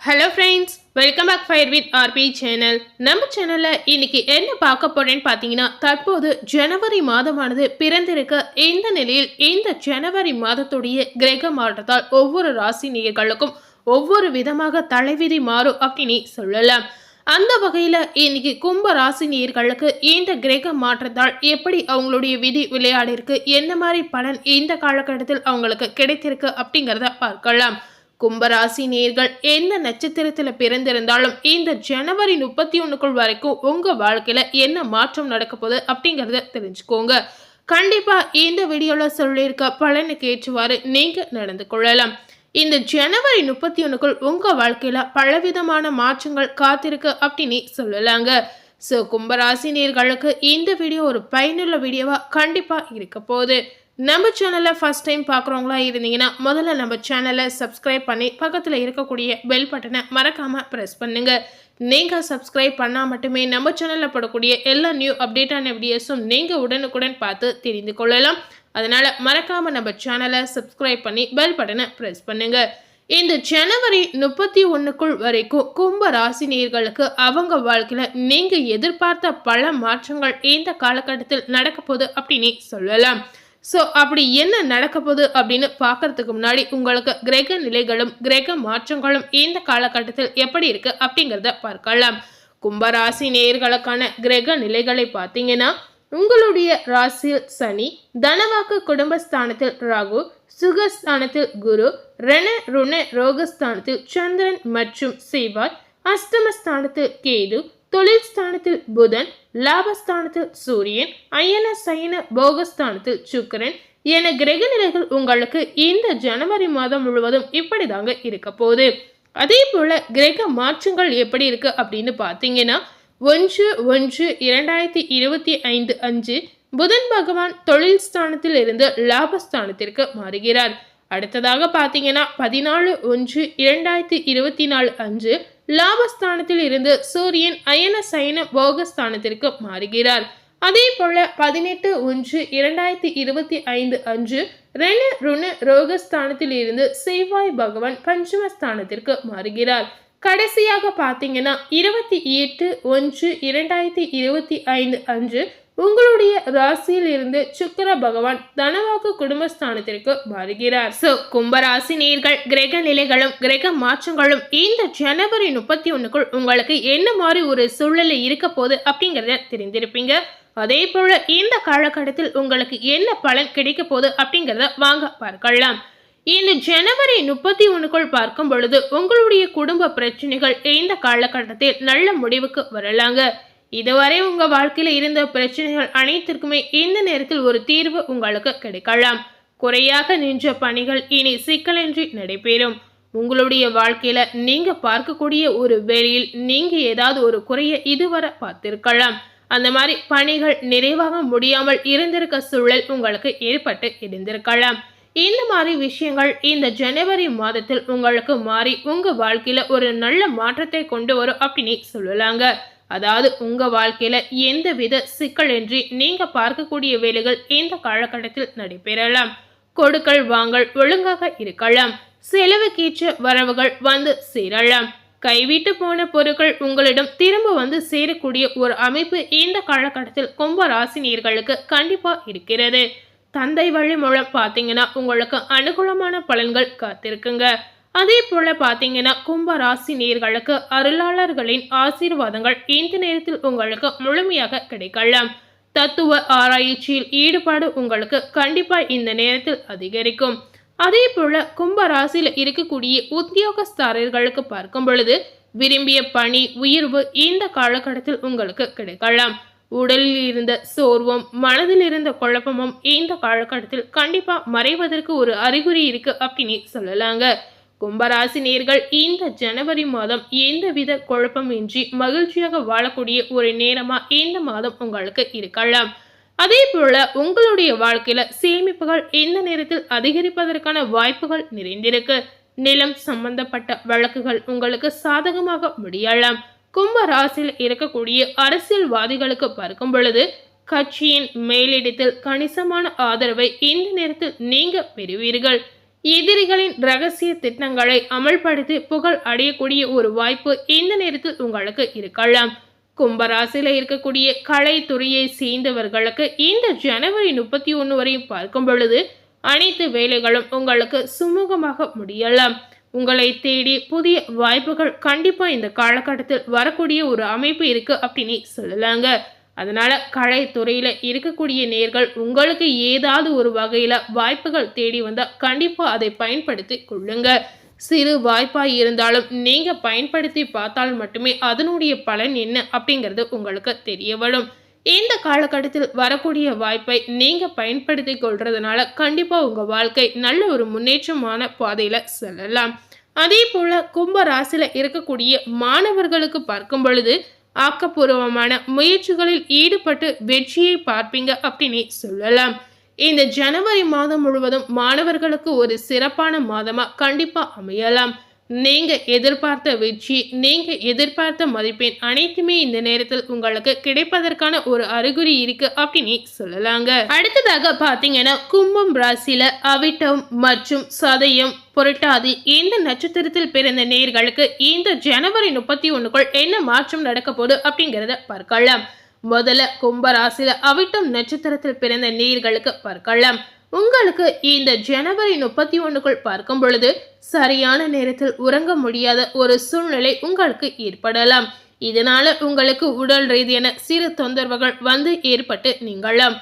Hello friends welcome back fire with RP channel நம்ம சேனலில் இன்னைக்கு என்ன பார்க்க போறேன்னு பார்த்தீங்கன்னா தற்போது ஜனவரி மாதமானது பிறந்திருக்க இந்த நிலையில் இந்த ஜனவரி மாதத்துடைய கிரக மாற்றத்தால் ஒவ்வொரு ராசி நேயர்களுக்கும் ஒவ்வொரு விதமாக தலைவிதி மாறும் அப்படின்னு சொல்லலாம். அந்த வகையில் இன்னைக்கு கும்ப ராசி நேயர்களுக்கு இந்த கிரக மாற்றத்தால் எப்படி அவங்களுடைய விதி விளையாடிருக்கு என்ன மாதிரி பலன் இந்த காலகட்டத்தில் அவங்களுக்கு கிடைத்திருக்கு அப்படிங்கிறத பார்க்கலாம். கும்பராசி நேர்கள் எந்த நட்சத்திரத்துல பிறந்திருந்தாலும் இந்த ஜனவரி முப்பத்தி ஒண்ணுக்குள் வரைக்கும் உங்க வாழ்க்கையில என்ன மாற்றம் நடக்க போகுது அப்படிங்கறத தெரிஞ்சுக்கோங்க. கண்டிப்பா இந்த வீடியோல சொல்லியிருக்க பலனுக்கு ஏற்றுவாறு நீங்க நடந்து கொள்ளலாம். இந்த ஜனவரி முப்பத்தி ஒண்ணுக்குள் உங்க வாழ்க்கையில பலவிதமான மாற்றங்கள் காத்திருக்கு அப்படின்னு சொல்லலாங்க. ஸோ கும்பராசினியர்களுக்கு இந்த வீடியோ ஒரு பயனுள்ள வீடியோவா கண்டிப்பா இருக்க போகுது. நம்ம சேனலை ஃபஸ்ட் டைம் பார்க்குறவங்களா இருந்தீங்கன்னா முதல்ல நம்ம சேனலை சப்ஸ்கிரைப் பண்ணி பக்கத்தில் இருக்கக்கூடிய பெல் பட்டனை மறக்காமல் ப்ரெஸ் பண்ணுங்கள் நீங்கள் சப்ஸ்கிரைப் பண்ணால் மட்டுமே நம்ம சேனலில் போடக்கூடிய எல்லா நியூ அப்டேட்டான வீடியோஸும் நீங்கள் உடனுக்குடன் பார்த்து தெரிந்து கொள்ளலாம். அதனால் மறக்காமல் நம்ம சேனலை சப்ஸ்கிரைப் பண்ணி பெல் பட்டனை ப்ரெஸ் பண்ணுங்கள் இந்த ஜனவரி முப்பத்தி ஒன்றுக்குள் வரைக்கும் கும்ப ராசினியர்களுக்கு அவங்க வாழ்க்கையில் நீங்கள் எதிர்பார்த்த பல மாற்றங்கள் இந்த காலகட்டத்தில் நடக்கப்போகுது அப்படின்னு சொல்லலாம். ஸோ அப்படி என்ன நடக்க போகுது அப்படின்னு பார்க்கறதுக்கு முன்னாடி உங்களுக்கு கிரக நிலைகளும் கிரக மாற்றங்களும் இந்த காலகட்டத்தில் எப்படி இருக்கு அப்படிங்கிறத பார்க்கலாம். கும்பராசி நேர்களுக்கான கிரக நிலைகளை பார்த்தீங்கன்னா உங்களுடைய ராசியில் சனி தனவாக்கு குடும்பஸ்தானத்தில் ராகு சுகஸ்தானத்தில் குரு ரண ருண ரோகஸ்தானத்தில் சந்திரன் மற்றும் செவ்வாய் அஷ்டமஸ்தானத்தில் கேது தொழில் ஸ்தானத்தில் புதன் லாபஸ்தானத்தில் சூரியன் அயன சயன போகஸ்தானத்தில் சுக்கரன் என கிரக நிலைகள் உங்களுக்கு இந்த ஜனவரி மாதம் முழுவதும் இப்படிதாங்க இருக்க போகுது. அதே போல கிரக மாற்றங்கள் எப்படி இருக்கு அப்படின்னு பார்த்தீங்கன்னா ஒன்று ஒன்று இரண்டாயிரத்தி இருபத்தி ஐந்து அஞ்சு புதன் பகவான் தொழில் ஸ்தானத்தில் இருந்து லாபஸ்தானத்திற்கு மாறுகிறார். அடுத்ததாக பார்த்தீங்கன்னா பதினாலு ஒன்று இரண்டாயிரத்தி இருபத்தி நாலு அஞ்சு லாபஸ்தானத்தில் இருந்து சூரியன் அயன சயன போகஸ்தானத்திற்கு மாறுகிறார். அதே போல பதினெட்டு ஒன்று இரண்டாயிரத்தி இருபத்தி ஐந்து அன்று ரெண ருணு ரோகஸ்தானத்தில் இருந்து செவ்வாய் பகவான் பஞ்சமஸ்தானத்திற்கு மாறுகிறார். கடைசியாக பார்த்தீங்கன்னா இருபத்தி எட்டு ஒன்று இரண்டாயிரத்தி இருபத்தி ஐந்து அன்று உங்களுடைய ராசியில் இருந்து சுக்கர பகவான் தனவாக்கு குடும்பஸ்தானத்திற்கு வருகிறார். சோ கும்பராசி நேர்கள் கிரக நிலைகளும் கிரக மாற்றங்களும் இந்த ஜனவரி முப்பத்தி ஒண்ணுக்குள் உங்களுக்கு என்ன மாதிரி ஒரு சூழ்நிலை இருக்க போகுது அப்படிங்கறத தெரிந்திருப்பீங்க. அதே போல இந்த காலகட்டத்தில் உங்களுக்கு என்ன பலன் கிடைக்க போகுது அப்படிங்கறத வாங்க பார்க்கலாம். இந்த ஜனவரி முப்பத்தி ஒண்ணுக்குள் பார்க்கும் பொழுது உங்களுடைய குடும்ப பிரச்சனைகள் இந்த காலகட்டத்தில் நல்ல முடிவுக்கு வரலாங்க. இதுவரை உங்கள் வாழ்க்கையில் இருந்த பிரச்சனைகள் அனைத்திற்குமே இந்த நேரத்தில் ஒரு தீர்வு உங்களுக்கு கிடைக்கலாம். குறையாக நின்ற பணிகள் இனி சிக்கலின்றி நடைபெறும். உங்களுடைய வாழ்க்கையில் நீங்கள் பார்க்கக்கூடிய ஒரு வேலையில் நீங்கள் ஏதாவது ஒரு குறைய இதுவரை பார்த்திருக்கலாம். அந்த மாதிரி பணிகள் நிறைவாக முடியாமல் இருந்திருக்க சூழல் உங்களுக்கு ஏற்பட்டு இருந்திருக்கலாம். இந்த மாதிரி விஷயங்கள் இந்த ஜனவரி மாதத்தில் உங்களுக்கு மாறி உங்கள் வாழ்க்கையில் ஒரு நல்ல மாற்றத்தை கொண்டு வரும் அப்படின்னு சொல்லலாங்க. அதாவது உங்கள் வாழ்க்கையில் எந்த வித சிக்கலின்றி நீங்கள் பார்க்கக்கூடிய வேலைகள் இந்த காலகட்டத்தில் நடைபெறலாம். கொடுக்கல் வாங்கல் ஒழுங்காக இருக்கலாம். செலவுக்கேற்ற வரவுகள் வந்து சேரலாம். கைவிட்டு போன பொருட்கள் உங்களிடம் திரும்ப வந்து சேரக்கூடிய ஒரு அமைப்பு இந்த காலகட்டத்தில் கும்ப ராசினியர்களுக்கு கண்டிப்பாக இருக்கிறது. தந்தை வழி மூலம் பார்த்தீங்கன்னா உங்களுக்கு அனுகூலமான பலன்கள் காத்திருக்குங்க. அதே போல பார்த்தீங்கன்னா கும்ப ராசி நேர்களுக்கு அருளாளர்களின் ஆசீர்வாதங்கள் இந்த நேரத்தில் உங்களுக்கு முழுமையாக கிடைக்கலாம். தத்துவ ஆராய்ச்சியில் ஈடுபாடு உங்களுக்கு கண்டிப்பாக இந்த நேரத்தில் அதிகரிக்கும். அதே போல கும்பராசியில் இருக்கக்கூடிய உத்தியோகஸ்தாரர்களுக்கு பார்க்கும் பொழுது விரும்பிய பணி உயர்வு இந்த காலகட்டத்தில் உங்களுக்கு கிடைக்கலாம். உடலில் இருந்த சோர்வும் மனதில் இருந்த குழப்பமும் இந்த காலகட்டத்தில் கண்டிப்பாக மறைவதற்கு ஒரு அறிகுறி இருக்கு அப்படின்னு சொல்லலாங்க. கும்பராசினியர்கள் இந்த ஜனவரி மாதம் எந்தவித குழப்பமின்றி மகிழ்ச்சியாக வாழக்கூடிய ஒரு நேரமா இந்த மாதம் உங்களுக்கு இருக்கலாம். அதே போல உங்களுடைய வாழ்க்கையில சேமிப்புகள் இந்த நேரத்தில் அதிகரிப்பதற்கான வாய்ப்புகள் நிறைந்திருக்கு. நிலம் சம்பந்தப்பட்ட வழக்குகள் உங்களுக்கு சாதகமாக முடியலாம். கும்ப ராசியில் இருக்கக்கூடிய அரசியல்வாதிகளுக்கு பார்க்கும் பொழுது கட்சியின் மேலிடத்தில் கணிசமான ஆதரவை இந்த நேரத்தில் நீங்க பெறுவீர்கள். எதிரிகளின் ரகசிய திட்டங்களை அமல்படுத்தி புகழ் அடையக்கூடிய ஒரு வாய்ப்பு இந்த நேரத்தில் உங்களுக்கு இருக்கலாம். கும்பராசியில் இருக்கக்கூடிய கலைத்துறையை சேர்ந்தவர்களுக்கு இந்த ஜனவரி முப்பத்தி ஒன்று வரையும் பார்க்கும் பொழுது அனைத்து வேலைகளும் உங்களுக்கு சுமூகமாக முடியலாம். உங்களை தேடி புதிய வாய்ப்புகள் கண்டிப்பாக இந்த காலகட்டத்தில் வரக்கூடிய ஒரு அமைப்பு இருக்குது அப்படின்னு சொல்லலாங்க. அதனால் கலைத்துறையில் இருக்கக்கூடிய நேர்கள் உங்களுக்கு ஏதாவது ஒரு வகையில் வாய்ப்புகள் தேடி வந்தால் கண்டிப்பாக அதை பயன்படுத்தி கொள்ளுங்க. சிறு வாய்ப்பாக இருந்தாலும் நீங்கள் பயன்படுத்தி பார்த்தால் மட்டுமே அதனுடைய பலன் என்ன அப்படிங்கிறது உங்களுக்கு தெரிய வரும். இந்த காலகட்டத்தில் வரக்கூடிய வாய்ப்பை நீங்கள் பயன்படுத்தி கொள்றதுனால கண்டிப்பாக உங்கள் வாழ்க்கை நல்ல ஒரு முன்னேற்றமான பாதையில் செல்லலாம். அதே போல் கும்ப ராசியில் இருக்கக்கூடிய மாணவர்களுக்கு பார்க்கும் பொழுது ஆக்கப்பூர்வமான முயற்சிகளில் ஈடுபட்டு வெற்றியை பார்ப்பீங்க அப்படின்னு சொல்லலாம். இந்த ஜனவரி மாதம் முழுவதும் மாணவர்களுக்கு ஒரு சிறப்பான மாதமாக கண்டிப்பாக அமையலாம். நீங்கள் எதிர்பார்த்த வெற்றி நீங்கள் எதிர்பார்த்த மதிப்பெண் அனைத்துமே இந்த நேரத்தில் உங்களுக்கு கிடைப்பதற்கான ஒரு அறிகுறி இருக்கு அப்படின்னு சொல்லலாங்க. அடுத்ததாக பார்த்தீங்கன்னா கும்பம் ராசியில அவிட்டம் மற்றும் சதயம் புரட்டாதி இந்த நட்சத்திரத்தில் பிறந்த நேர்களுக்கு இந்த ஜனவரி முப்பத்தி ஒண்ணுக்குள் என்ன மாற்றம் நடக்க போகுது அப்படிங்கிறத பார்க்கலாம். முதல்ல கும்ப ராசியில அவிட்டம் நட்சத்திரத்தில் பிறந்த நேர்களுக்கு பார்க்கலாம். உங்களுக்கு இந்த ஜனவரி முப்பத்தி ஒன்றுக்குள் பார்க்கும் பொழுது சரியான நேரத்தில் உறங்க முடியாத ஒரு சூழ்நிலை உங்களுக்கு ஏற்படலாம். இதனால உங்களுக்கு உடல் ரீதியான சிறு தொந்தரவுகள் வந்து ஏற்பட்டு நீங்களாம்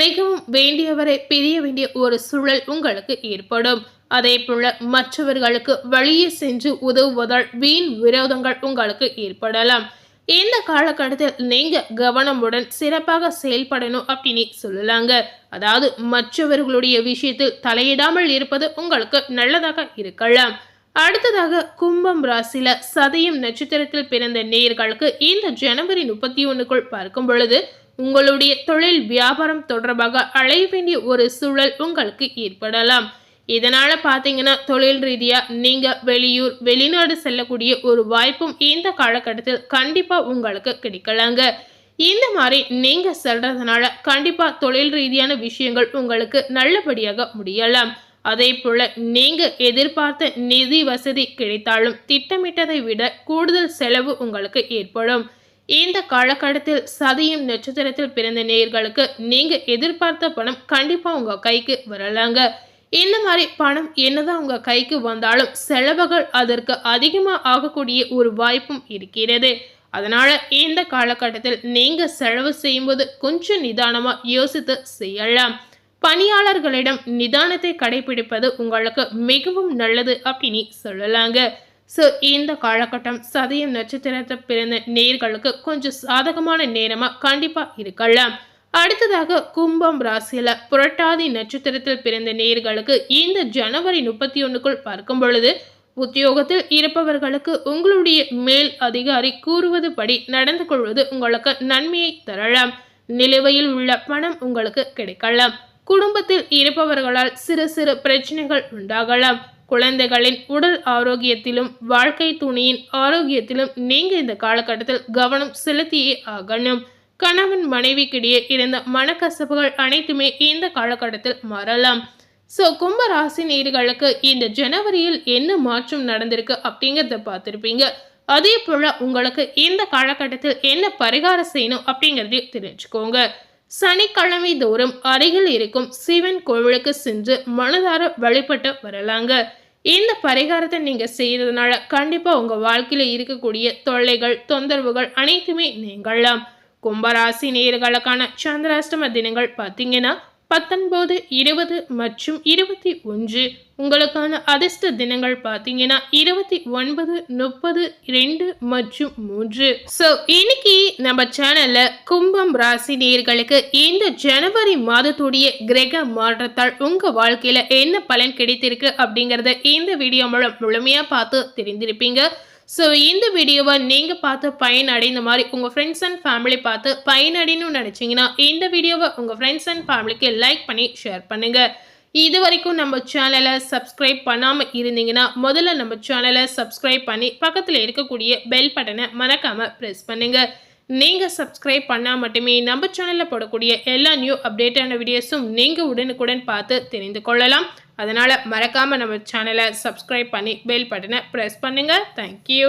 மிகவும் வேண்டியவரை பிரிய வேண்டிய ஒரு சூழல் உங்களுக்கு ஏற்படும். அதே போல மற்றவர்களுக்கு வழியே சென்று உதவுவதால் வீண் விரோதங்கள் உங்களுக்கு ஏற்படலாம். இந்த காலகட்டத்தில் நீங்க கவனமுடன் சிறப்பாக செயல்படணும் அப்படின்னு சொல்லலாங்க. அதாவது மற்றவர்களுடைய விஷயத்தில் தலையிடாமல் இருப்பது உங்களுக்கு நல்லதாக இருக்கலாம். அடுத்ததாக கும்பம் ராசியில சதயம் நட்சத்திரத்தில் பிறந்த நேயர்களுக்கு இந்த ஜனவரி முப்பத்தி ஒண்ணுக்குள் பார்க்கும் பொழுது உங்களுடைய தொழில் வியாபாரம் தொடர்பாக அலைய வேண்டிய ஒரு சூழல் உங்களுக்கு ஏற்படலாம். இதனால் பார்த்தீங்கன்னா தொழில் ரீதியாக நீங்கள் வெளியூர் வெளிநாடு செல்லக்கூடிய ஒரு வாய்ப்பும் இந்த காலகட்டத்தில் கண்டிப்பாக உங்களுக்கு கிடைக்கலாங்க. இந்த மாதிரி நீங்கள் செல்றதுனால கண்டிப்பாக தொழில் ரீதியான விஷயங்கள் உங்களுக்கு நல்லபடியாக முடியலாம். அதே போல் நீங்கள் எதிர்பார்த்த நிதி வசதி கிடைத்தாலும் திட்டமிட்டதை விட கூடுதல் செலவு உங்களுக்கு ஏற்படும். இந்த காலகட்டத்தில் சதியும் நட்சத்திரத்தில் பிறந்த நேர்களுக்கு நீங்கள் எதிர்பார்த்த பணம் கண்டிப்பாக உங்கள் கைக்கு வரலாங்க. இந்த மாதிரி பணம் என்னதான் உங்கள் கைக்கு வந்தாலும் செலவுகள் அதற்கு அதிகமாக ஆகக்கூடிய ஒரு வாய்ப்பும் இருக்கிறது. அதனால் இந்த காலகட்டத்தில் நீங்கள் செலவு செய்யும்போது கொஞ்சம் நிதானமாக யோசித்து செய்யலாம். பணியாளர்களிடம் நிதானத்தை கடைபிடிப்பது உங்களுக்கு மிகவும் நல்லது அப்படின்னு சொல்லலாங்க. ஸோ இந்த காலகட்டம் சதயம் நட்சத்திரத்தை பிறந்த நேர்களுக்கு கொஞ்சம் சாதகமான நேரமாக கண்டிப்பாக இருக்கலாம். அடுத்ததாக கும்பம் ராசியில புரட்டாதி நட்சத்திரத்தில் பிறந்த நேர்களுக்கு இந்த ஜனவரி முப்பத்தி ஒன்றுக்குள் பார்க்கும் பொழுது உத்தியோகத்தில் இருப்பவர்களுக்கு உங்களுடைய மேல் அதிகாரி கூறுவது படி நடந்து கொள்வது உங்களுக்கு நன்மையை தரலாம். நிலுவையில் உள்ள பணம் உங்களுக்கு கிடைக்கலாம். குடும்பத்தில் இருப்பவர்களால் சிறு சிறு பிரச்சனைகள் உண்டாகலாம். குழந்தைகளின் உடல் ஆரோக்கியத்திலும் வாழ்க்கை துணியின் ஆரோக்கியத்திலும் நீங்க இந்த காலகட்டத்தில் கவனம் செலுத்தியே ஆகணும். கணவன் மனைவிக்கிடையே இருந்த மனக்கசப்புகள் அனைத்துமே இந்த காலகட்டத்தில் மாறலாம். ஸோ கும்பராசி நேர்களுக்கு இந்த ஜனவரியில் என்ன மாற்றம் நடந்திருக்கு அப்படிங்கிறத பார்த்துருப்பீங்க. அதே போல உங்களுக்கு இந்த காலகட்டத்தில் என்ன பரிகாரம் செய்யணும் அப்படிங்கிறதையும் தெரிஞ்சுக்கோங்க. சனிக்கிழமை தோறும் அருகில் இருக்கும் சிவன் கோவிலுக்கு சென்று மனதார வழிபட்டு வரலாங்க. இந்த பரிகாரத்தை நீங்க செய்யறதுனால கண்டிப்பா உங்க வாழ்க்கையில இருக்கக்கூடிய தொல்லைகள் தொந்தரவுகள் அனைத்துமே நீங்களாம் கும்பராசி நேர்களுக்கான சந்திராஷ்டம தினங்கள் பார்த்தீங்கன்னா பத்தொன்பது இருபது மற்றும் இருபத்தி ஒன்று. உங்களுக்கான அதிர்ஷ்ட தினங்கள் பார்த்தீங்கன்னா இருபத்தி ஒன்பது முப்பது ரெண்டு மற்றும் மூன்று. ஸோ இன்னைக்கு நம்ம சேனல்ல கும்பம் ராசி நேர்களுக்கு இந்த ஜனவரி மாதத்துடைய கிரக மாற்றத்தால் உங்க வாழ்க்கையில என்ன பலன் கிடைத்திருக்கு அப்படிங்கறத இந்த வீடியோ மூலம் முழுமையா பார்த்து தெரிந்திருப்பீங்க. ஸோ இந்த வீடியோவை நீங்கள் பார்த்து பயனடைந்த மாதிரி உங்கள் ஃப்ரெண்ட்ஸ் அண்ட் ஃபேமிலி பார்த்து பயனடைன்னு நினச்சிங்கன்னா இந்த வீடியோவை உங்கள் ஃப்ரெண்ட்ஸ் அண்ட் ஃபேமிலிக்கு லைக் பண்ணி ஷேர் பண்ணுங்கள் இது வரைக்கும் நம்ம சேனலை சப்ஸ்கிரைப் பண்ணாமல் இருந்தீங்கன்னா முதல்ல நம்ம சேனலை சப்ஸ்கிரைப் பண்ணி பக்கத்தில் இருக்கக்கூடிய பெல் பட்டனை மறக்காமல் ப்ரெஸ் பண்ணுங்கள் நீங்கள் சப்ஸ்கிரைப் பண்ணால் மட்டுமே நம்ம சேனலில் போடக்கூடிய எல்லா நியூ அப்டேட்டான வீடியோஸும் நீங்கள் உடனுக்குடன் பார்த்து தெரிந்து கொள்ளலாம். அதனால் மறக்காமல் நம்ம சேனலை சப்ஸ்கிரைப் பண்ணி பெல் பட்டனை ப்ரெஸ் பண்ணுங்கள் தேங்க்யூ